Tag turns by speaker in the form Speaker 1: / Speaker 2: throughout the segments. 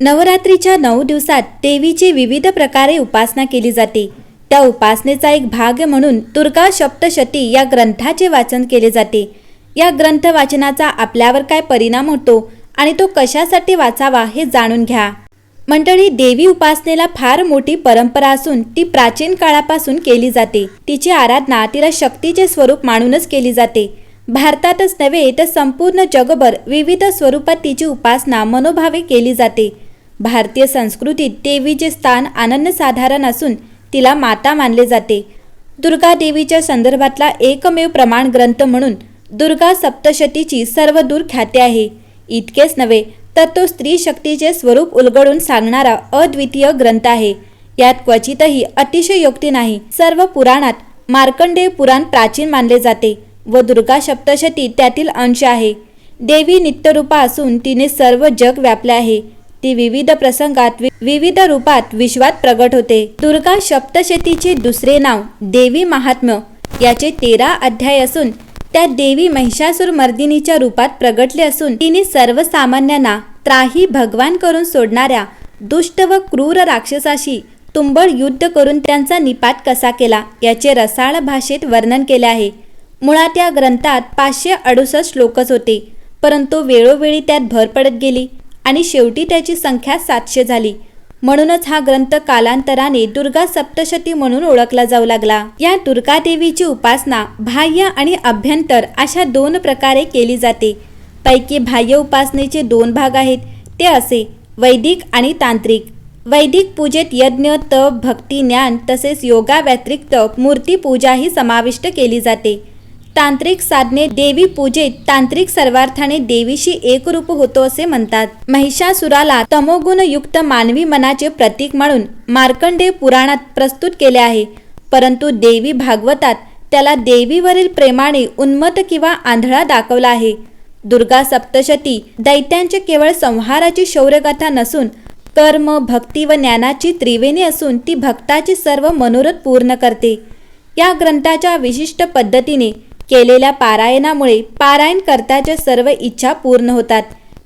Speaker 1: नवरात्रीच्या नऊ दिवसात देवीची विविध प्रकारे उपासना केली जाते. त्या उपासनेचा एक भाग म्हणून दुर्गा सप्तशती या ग्रंथाचे वाचन केले जाते. या ग्रंथ वाचनाचा आपल्यावर काय परिणाम होतो आणि तो कशासाठी वाचावा हे जाणून घ्या. मंडळी देवी उपासनेला फार मोठी परंपरा असून ती प्राचीन काळापासून केली जाते. तिची आराधना तिला शक्तीचे स्वरूप मानूनच केली जाते. भारतातच नव्हे तर संपूर्ण जगभर विविध स्वरूपात तिची उपासना मनोभावे केली जाते. भारतीय संस्कृतीत देवीचे स्थान अनन्यसाधारण असून तिला माता मानले जाते. दुर्गा देवीच्या संदर्भातला एकमेव प्रमाण ग्रंथ म्हणून दुर्गा सप्तशतीची सर्वदूर ख्याती आहे. इतकेच नव्हे तर तो स्त्री शक्तीचे स्वरूप उलगडून सांगणारा अद्वितीय ग्रंथ आहे. यात क्वचितही अतिशयोक्ती नाही. सर्व पुराणात मार्कंडेय पुराण प्राचीन मानले जाते व दुर्गा सप्तशती त्यातील अंश आहे. देवी नित्यरूपा असून तिने सर्व जग व्यापले आहे. ती विविध प्रसंगात वि- विविध रूपात विश्वात प्रगट होते. दुर्गा सप्तशतीचे दुसरे नाव देवी महात्म्य याचे तेरा अध्याय असून त्या देवी महिषासूर मर्दिनीच्या रूपात प्रगटले असून तिने सर्वसामान्यांना त्राही भगवान करून सोडणाऱ्या दुष्ट व क्रूर राक्षसाशी तुंबळ युद्ध करून त्यांचा निपात कसा केला याचे रसाळ भाषेत वर्णन केले आहे. मुळात या ग्रंथात पाचशे अडुसष्ट श्लोकच होते परंतु वेळोवेळी त्यात भर पडत गेली. आणि शेवटी त्याची संख्या सातशे झाली. म्हणूनच हा ग्रंथ कालांतराने दुर्गा सप्तशती म्हणून ओळखला जाऊ लागला. या दुर्गा देवीची उपासना बाह्य आणि अभ्यंतर अशा दोन प्रकारे केली जाते. पैकी बाह्य उपासनेचे दोन भाग आहेत ते असे वैदिक आणि तांत्रिक. वैदिक पूजेत यज्ञ तप भक्ती ज्ञान तसेच योगा व्यतिरिक्त समाविष्ट केली जाते. तांत्रिक साधने देवी पूजेत तांत्रिक सर्वार्थाने देवीशी एकरूप होतो असे म्हणतात. महिषासुराला तमोगुणयुक्त मानवी मनाचे प्रतीक म्हणून मार्कंडेय पुराणात प्रस्तुत केले आहे. परंतु देवी भागवतात त्याला देवीवरील प्रेमाने उन्मत किंवा आंधळा दाखवला आहे. दुर्गा सप्तशती दैत्यांचे केवळ संहाराची शौर्यकथा नसून कर्म भक्ती व ज्ञानाची त्रिवेणी असून ती भक्ताची सर्व मनोरथ पूर्ण करते. या ग्रंथाच्या विशिष्ट पद्धतीने केलेल्या पारायणामुळे पारायण करताच्या सर्व इच्छा पूर्ण होतात.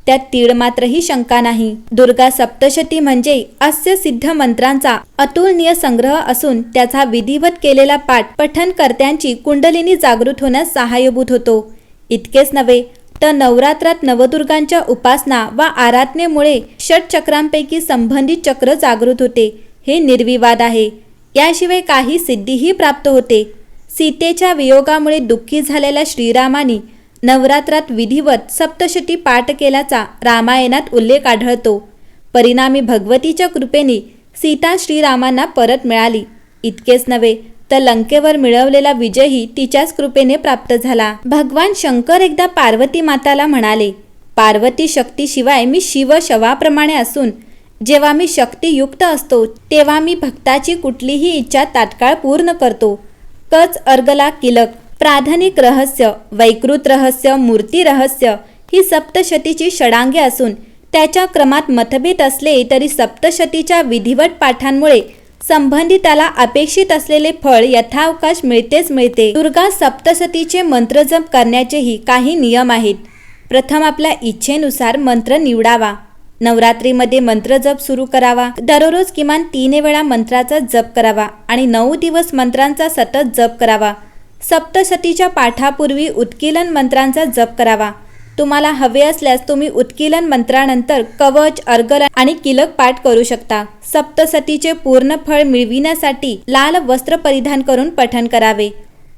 Speaker 1: त्यात तीळ मात्रही शंका नाही. दुर्गा सप्तशती म्हणजे अस्य सिद्ध मंत्रांचा अतुलनीय संग्रह असून त्याचा विधिवत केलेला पाठ पठणकर्त्यांची कुंडलिनी जागृत होण्यास सहाय्यभूत होतो. इतकेच नव्हे तर नवरात्रात नवदुर्गांच्या उपासना व आराधनेमुळे षटचक्रांपैकी संबंधित चक्र जागृत होते. हे निर्विवाद आहे. याशिवाय काही सिद्धीही प्राप्त होते. सीतेच्या वियोगामुळे दुःखी झालेल्या श्रीरामाने नवरात्रात विधिवत सप्तशती पाठ केल्याचा रामायणात उल्लेख आढळतो. परिणामी भगवतीच्या कृपेने सीता श्रीरामांना परत मिळाली. इतकेच नव्हे तर लंकेवर मिळवलेला विजयही तिच्याच कृपेने प्राप्त झाला. भगवान शंकर एकदा पार्वती माताला म्हणाले पार्वती शक्तीशिवाय मी शिव शवाप्रमाणे असून जेव्हा मी शक्तियुक्त असतो तेव्हा मी भक्ताची कुठलीही इच्छा तात्काळ पूर्ण करतो. कच अर्गला किलक. प्राधानिक रहस्य वैकृत रहस्य मूर्ती रहस्य ही सप्तशतीची षडांगे असून त्याच्या क्रमात मतभेद असले तरी सप्तशतीच्या विधिवत पाठांमुळे संबंधिताला अपेक्षित असलेले फळ यथावकाश मिळतेच मिळते. दुर्गा सप्तशतीचे मंत्रजप करण्याचेही काही नियम आहेत. प्रथम आपल्या इच्छेनुसार मंत्र निवडावा. नवरात्रीमध्ये मंत्र जप सुरू करावा. दररोज किमान तीन वेळा मंत्राचा जप करावा आणि नऊ दिवस मंत्रांचा सतत जप करावा. सप्तशतीच्या पाठापूर्वी उत्कीलन मंत्रांचा जप करावा. तुम्हाला हवे असल्यास तुम्ही उत्कीलन मंत्रानंतर कवच अर्गल आणि किलक पाठ करू शकता. सप्तसतीचे पूर्ण फळ मिळविण्यासाठी लाल वस्त्र परिधान करून पठण करावे.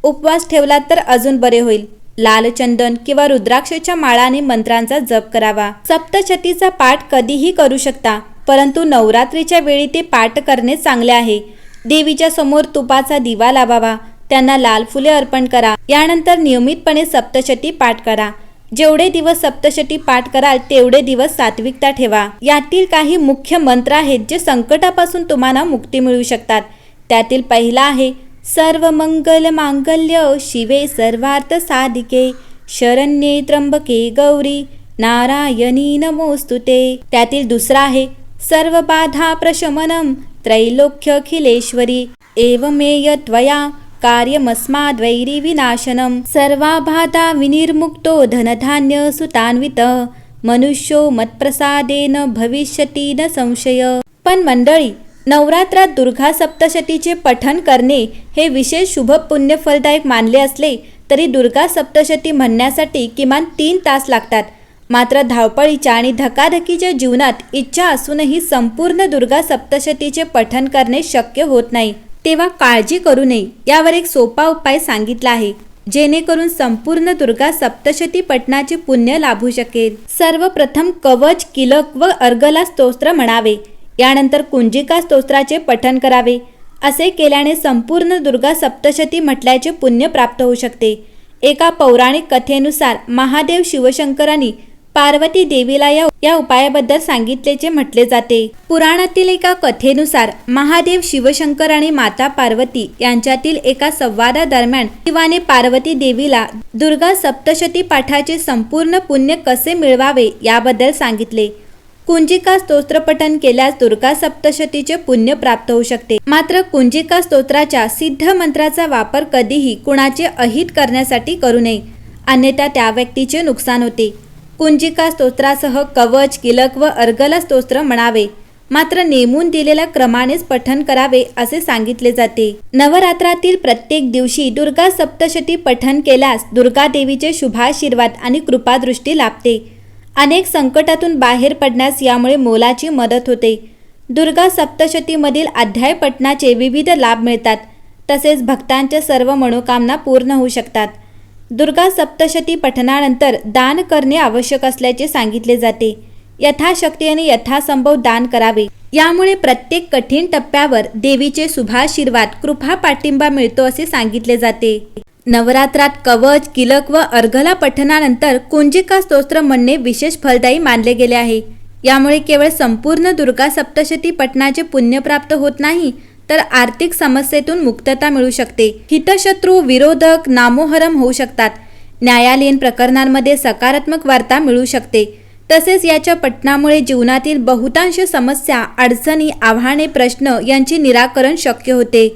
Speaker 1: उपवास ठेवलात तर अजून बरे होईल. लाल चंदन किंवा रुद्राक्षच्या माळाने मंत्रांचा जप करावा. सप्तशतीचा पाठ कधीही करू शकता परंतु नवरात्रीच्या वेळी ते पाठ करणे चांगले आहे. देवीच्या समोर तुपाचा दिवा लावावा त्यांना लाल फुले अर्पण करा यानंतर नियमितपणे सप्तशती पाठ करा. जेवढे दिवस सप्तशती पाठ कराल तेवढे दिवस सात्विकता ठेवा. यातील काही मुख्य मंत्र आहेत जे संकटापासून तुम्हाला मुक्ती मिळू शकतात. त्यातील पहिला आहे सर्व मंगल मांगल्य शिवे सर्वार्थ साधिके शरण्ये त्र्यंबके गौरी नारायणी नमोस्तुते त्यातील दुसरा आहे सर्व बाधा प्रशमनम त्रैलोक्यखिलेश्वरी. एवमेय त्वया कार्यमस्माद्वैरी विनाशनम सर्वा बाधा विनिर्मुक्तो धनधान्य सुतान्वित मनुष्यो मत्प्रसादेन भविष्यती न संशय. पण मंडळी नवरात्रात दुर्गा सप्तशतीचे पठन करणे हे विशेष शुभ पुण्य फलदायक मानले असले तरी दुर्गा सप्तशती म्हणण्यासाठी किमान तीन तास लागतात. मात्र धावपळीच्या आणि धकाधकीच्या जीवनात इच्छा असूनही संपूर्ण दुर्गा सप्तशतीचे पठन करणे शक्य होत नाही. तेव्हा काळजी करू नये यावर एक सोपा उपाय सांगितला आहे जेणेकरून संपूर्ण दुर्गा सप्तशती पठणाचे पुण्य लाभू शकेल. सर्वप्रथम कवच किलक व अर्गला स्तोत्र म्हणावे. यानंतर कुंजिका स्तोत्राचे पठन करावे. असे केल्याने संपूर्ण दुर्गा सप्तशती म्हटल्याचे पुण्य प्राप्त होऊ शकते. एका पौराणिक कथेनुसार महादेव शिवशंकरांनी पार्वती देवीला या या उपायाबद्दल सांगितल्याचे म्हटले जाते. पुराणातील एका कथेनुसार महादेव शिवशंकर आणि माता पार्वती यांच्यातील एका संवादादरम्यान शिवाने पार्वती देवीला दुर्गा सप्तशती पाठाचे संपूर्ण पुण्य कसे मिळवावे याबद्दल सांगितले. कुंजिका स्तोत्र पठन केल्यास दुर्गा सप्तशतीचे पुण्य प्राप्त होऊ शकते. मात्र कुंजिका स्तोत्राच्या सिद्ध मंत्राचा वापर कधीही कुणाचे अहित करण्यासाठी करू नये. अन्यथा त्या व्यक्तीचे नुकसान होते. कुंजिका स्तोत्रासह कवच किलक व अर्गल स्तोत्र म्हणावे. मात्र नेमून दिलेल्या क्रमानेच पठन करावे असे सांगितले जाते. नवरात्रातील प्रत्येक दिवशी दुर्गा सप्तशती पठन केल्यास दुर्गा देवीचे शुभाशीर्वाद आणि कृपादृष्टी लाभते. अनेक संकटातून बाहेर पडण्यास यामुळे मोलाची मदत होते. दुर्गा सप्तशतीमधील अध्याय पठणाचे विविध लाभ मिळतात. तसेच भक्तांच्या सर्व मनोकामना पूर्ण होऊ शकतात. दुर्गा सप्तशती पठनानंतर दान करणे आवश्यक असल्याचे सांगितले जाते. यथाशक्ती आणि यथासंभव दान करावे. यामुळे प्रत्येक कठीण टप्प्यावर देवीचे शुभाशीर्वाद कृपा पाठिंबा मिळतो असे सांगितले जाते. नवरात्रात कवच किलक व अर्घला पठनानंतर कुंजिका स्तोत्र म्हणणे विशेष फलदायी मानले गेले आहे. यामुळे केवळ संपूर्ण दुर्गा सप्तशती पठणाचे पुण्य प्राप्त होत नाही तर आर्थिक समस्येतून मुक्तता मिळू शकते. हितशत्रू विरोधक नामोहरम होऊ शकतात. न्यायालयीन प्रकरणांमध्ये सकारात्मक वार्ता मिळू शकते. तसेच याच्या पठणामुळे जीवनातील बहुतांश समस्या अडचणी आव्हाने प्रश्न यांचे निराकरण शक्य होते.